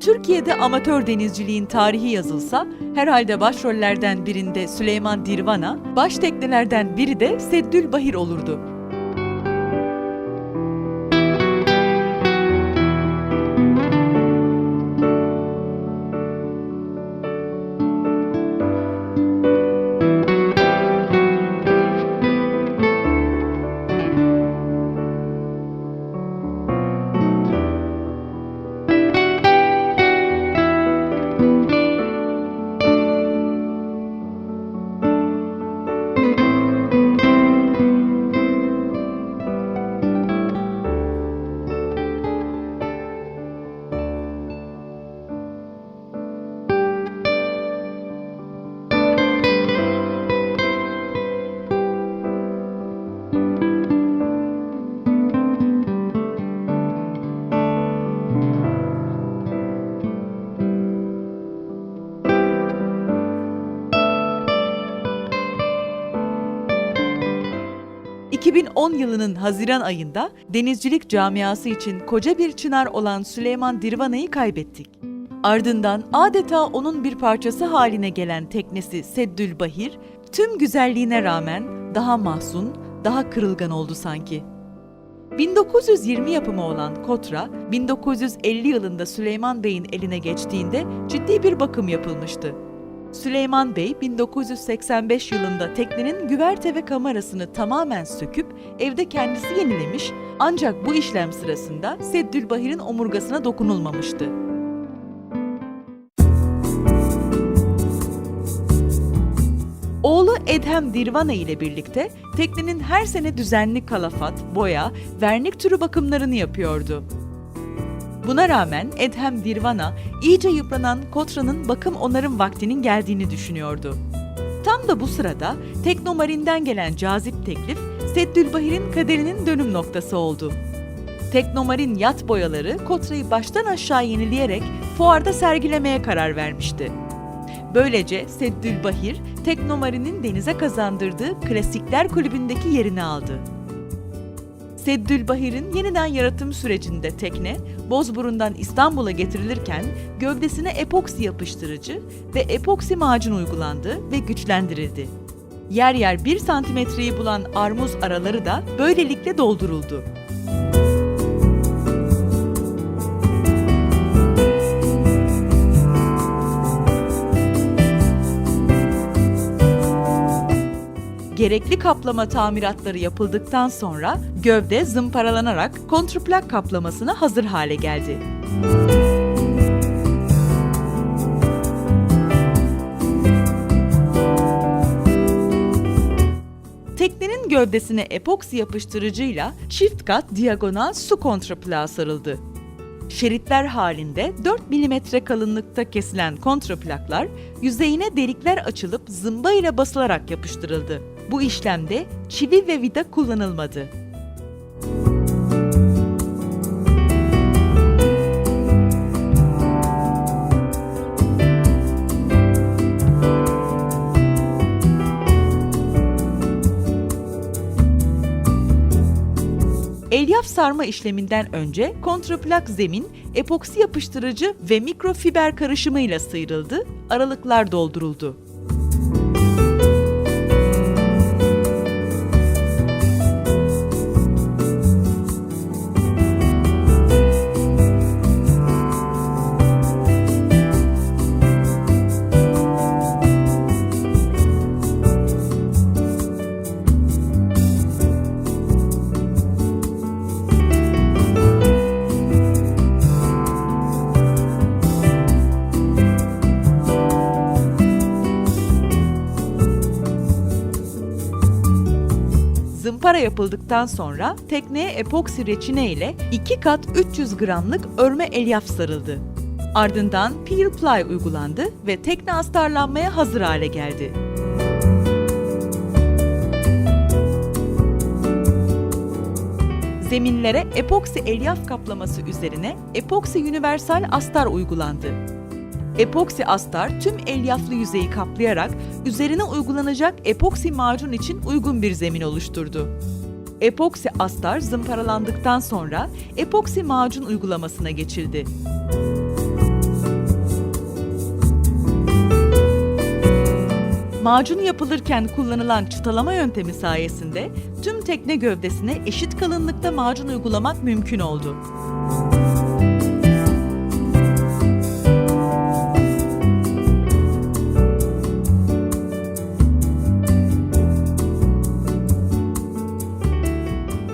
Türkiye'de amatör denizciliğin tarihi yazılsa, herhalde başrollerden birinde Süleyman Dirvana, baş teknelerden biri de Seddül Bahir olurdu. ...2010 yılının Haziran ayında denizcilik camiası için koca bir çınar olan Süleyman Dirvana'yı kaybettik. Ardından adeta onun bir parçası haline gelen teknesi Seddül Bahir, tüm güzelliğine rağmen daha mahzun, daha kırılgan oldu sanki. 1920 yapımı olan Kotra, 1950 yılında Süleyman Bey'in eline geçtiğinde ciddi bir bakım yapılmıştı. Süleyman Bey 1985 yılında teknenin güverte ve kamerasını tamamen söküp evde kendisi yenilemiş ancak bu işlem sırasında Seddül Bahir'in omurgasına dokunulmamıştı. Oğlu Edhem Dirvana ile birlikte teknenin her sene düzenli kalafat, boya, vernik türü bakımlarını yapıyordu. Buna rağmen Edhem Dirvana iyice yıpranan Kotra'nın bakım onarım vaktinin geldiğini düşünüyordu. Tam da bu sırada Teknomarin'den gelen cazip teklif Seddülbahir'in kaderinin dönüm noktası oldu. Teknomarin yat boyaları Kotra'yı baştan aşağı yenileyerek fuarda sergilemeye karar vermişti. Böylece Seddülbahir, Teknomarin'in denize kazandırdığı Klasikler Kulübü'ndeki yerini aldı. Seddülbahir'in yeniden yaratım sürecinde tekne, Bozburun'dan İstanbul'a getirilirken gövdesine epoksi yapıştırıcı ve epoksi macun uygulandı ve güçlendirildi. Yer yer 1 santimetreyi bulan armuz araları da böylelikle dolduruldu. Gerekli kaplama tamiratları yapıldıktan sonra gövde zımparalanarak kontrplak kaplamasına hazır hale geldi. Teknenin gövdesine epoksi yapıştırıcıyla çift kat diagonal su kontraplağı sarıldı. Şeritler halinde 4 mm kalınlıkta kesilen kontraplaklar yüzeyine delikler açılıp zımba ile basılarak yapıştırıldı. Bu işlemde çivi ve vida kullanılmadı. Elyaf sarma işleminden önce kontraplak zemin epoksi yapıştırıcı ve mikrofiber karışımıyla sıyrıldı, aralıklar dolduruldu. Zımpara yapıldıktan sonra tekneye epoksi reçine ile 2 kat 300 gramlık örme elyaf sarıldı. Ardından peel ply uygulandı ve tekne astarlanmaya hazır hale geldi. Zeminlere epoksi elyaf kaplaması üzerine epoksi universal astar uygulandı. Epoksi astar tüm elyaflı yüzeyi kaplayarak üzerine uygulanacak epoksi macun için uygun bir zemin oluşturdu. Epoksi astar zımparalandıktan sonra epoksi macun uygulamasına geçildi. Macun yapılırken kullanılan çıtalama yöntemi sayesinde tüm tekne gövdesine eşit kalınlıkta macun uygulamak mümkün oldu.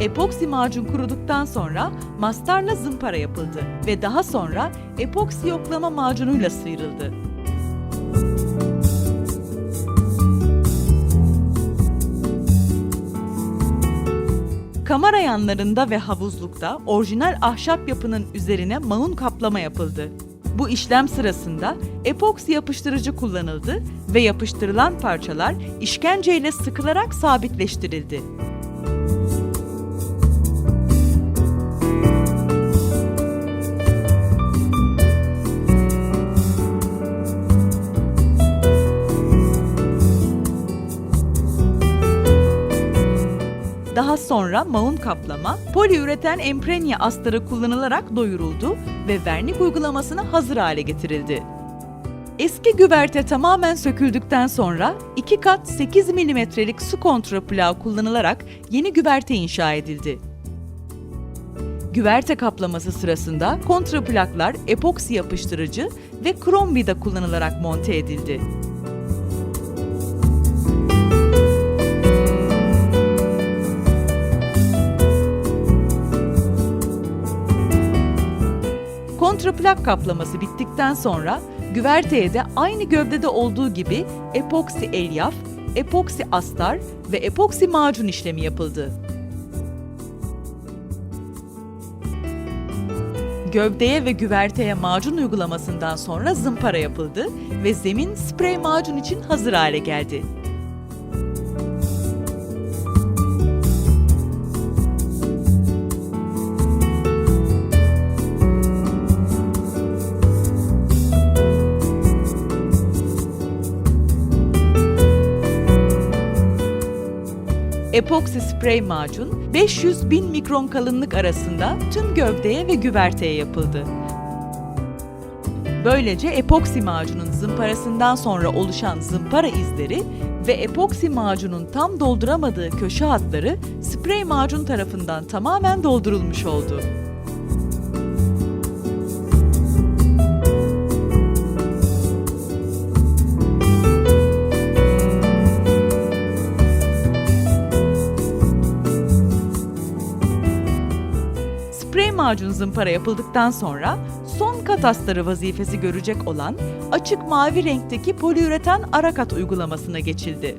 Epoksi macun kuruduktan sonra mastarla zımpara yapıldı ve daha sonra epoksi yoklama macunuyla sıyrıldı. Kamera yanlarında ve havuzlukta orijinal ahşap yapının üzerine maun kaplama yapıldı. Bu işlem sırasında epoksi yapıştırıcı kullanıldı ve yapıştırılan parçalar işkenceyle sıkılarak sabitleştirildi. Daha sonra maun kaplama, poliüreten emprenya astarı kullanılarak doyuruldu ve vernik uygulamasına hazır hale getirildi. Eski güverte tamamen söküldükten sonra 2 kat 8 milimetrelik su kontraplağı kullanılarak yeni güverte inşa edildi. Güverte kaplaması sırasında kontraplaklar epoksi yapıştırıcı ve krom vida kullanılarak monte edildi. Kontraplak kaplaması bittikten sonra güverteye de aynı gövdede olduğu gibi epoksi elyaf, epoksi astar ve epoksi macun işlemi yapıldı. Gövdeye ve güverteye macun uygulamasından sonra zımpara yapıldı ve zemin sprey macun için hazır hale geldi. Epoksi sprey macun 500 bin mikron kalınlık arasında tüm gövdeye ve güverteye yapıldı. Böylece epoksi macunun zımparasından sonra oluşan zımpara izleri ve epoksi macunun tam dolduramadığı köşe hatları sprey macun tarafından tamamen doldurulmuş oldu. Macun zımpara yapıldıktan sonra son kat astarı vazifesi görecek olan açık mavi renkteki poliüreten arakat uygulamasına geçildi.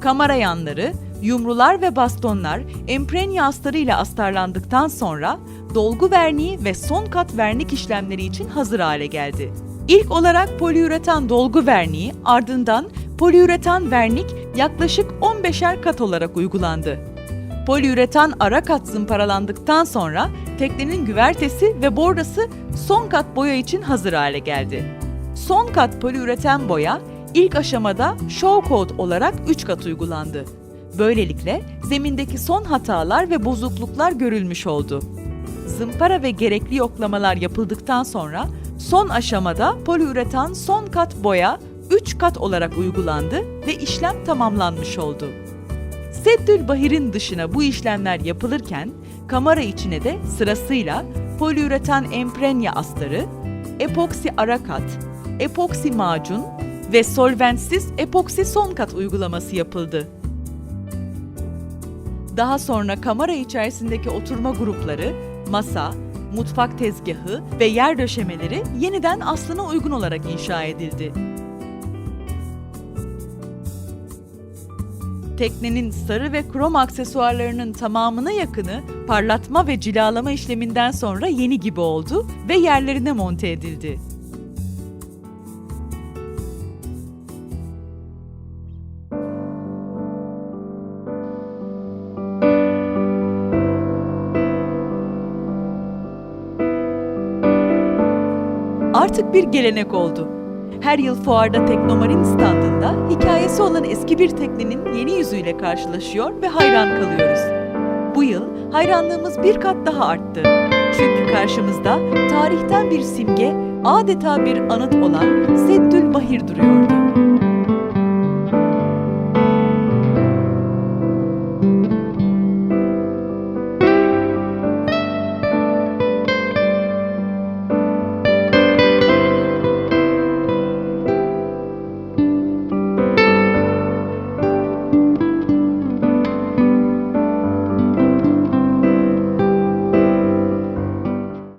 Kamera yanları, yumrular ve bastonlar emprenya astarı ile astarlandıktan sonra dolgu verniği ve son kat vernik işlemleri için hazır hale geldi. İlk olarak poliüretan dolgu verniği ardından poliüretan vernik yaklaşık 15'er kat olarak uygulandı. Poliüretan ara kat zımparalandıktan sonra teknenin güvertesi ve bordası son kat boya için hazır hale geldi. Son kat poliüreten boya ilk aşamada show coat olarak 3 kat uygulandı. Böylelikle zemindeki son hatalar ve bozukluklar görülmüş oldu. Zımpara ve gerekli yoklamalar yapıldıktan sonra son aşamada poliüretan son kat boya 3 kat olarak uygulandı ve işlem tamamlanmış oldu. Seddül Bahir'in dışına bu işlemler yapılırken kamera içine de sırasıyla poliüretan emprenya astarı, epoksi ara kat, epoksi macun ve solventsiz epoksi son kat uygulaması yapıldı. Daha sonra kamera içerisindeki oturma grupları, masa, mutfak tezgahı ve yer döşemeleri yeniden aslına uygun olarak inşa edildi. Teknenin sarı ve krom aksesuarlarının tamamına yakını parlatma ve cilalama işleminden sonra yeni gibi oldu ve yerlerine monte edildi. Bir gelenek oldu. Her yıl fuarda Teknomarin standında hikaye simgesi olan eski bir teknenin yeni yüzüyle karşılaşıyor ve hayran kalıyoruz. Bu yıl hayranlığımız bir kat daha arttı. Çünkü karşımızda tarihten bir simge, adeta bir anıt olan Seddül Bahir duruyordu.